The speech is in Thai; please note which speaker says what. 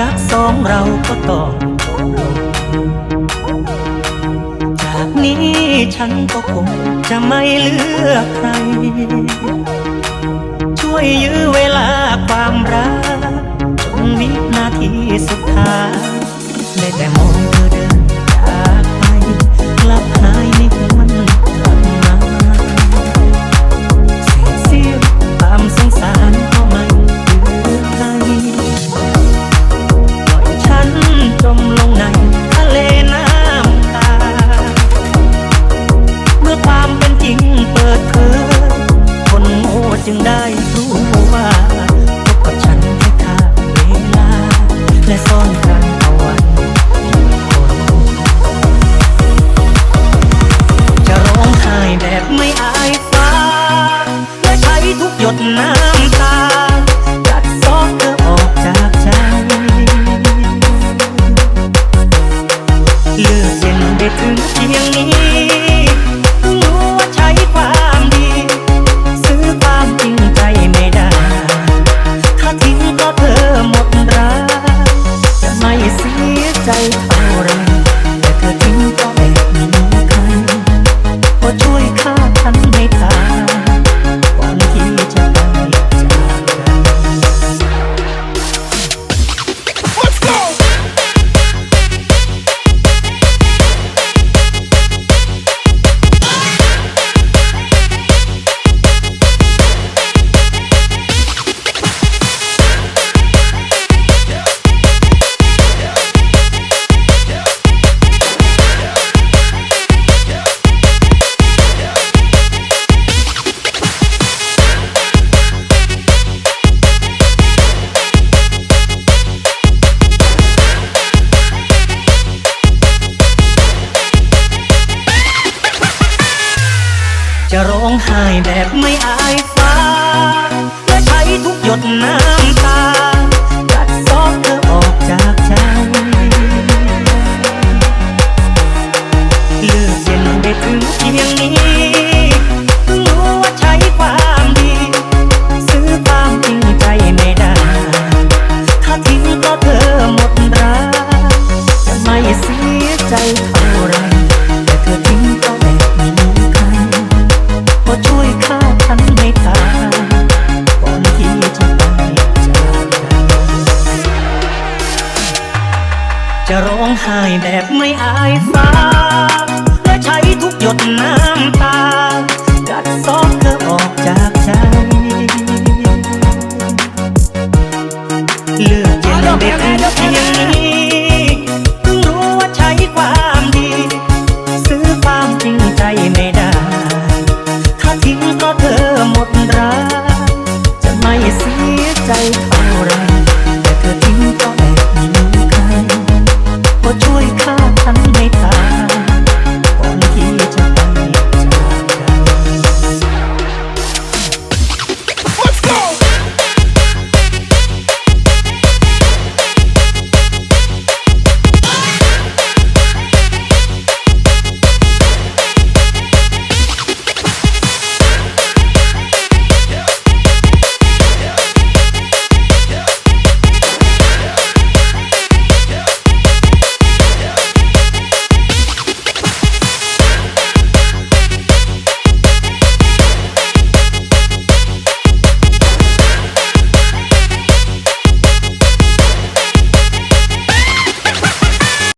Speaker 1: รักสองเราก็ต้องจากนี้ฉันก็คงจะไม่เลือกใคร ช่วยยื้อเวลาความรัก me solta. time จะร้องไห้แบบไม่อายฟ้า และใช้ทุกหยดน้ำตากัดซอกเธอออกจากใจเลือกเย็นเด้ถึงเพียงนี้ จะร้องไห้แบบไม่อายฟ้าและใช้ทุกหยดน้ำตา กัดซอกเธอออกจาก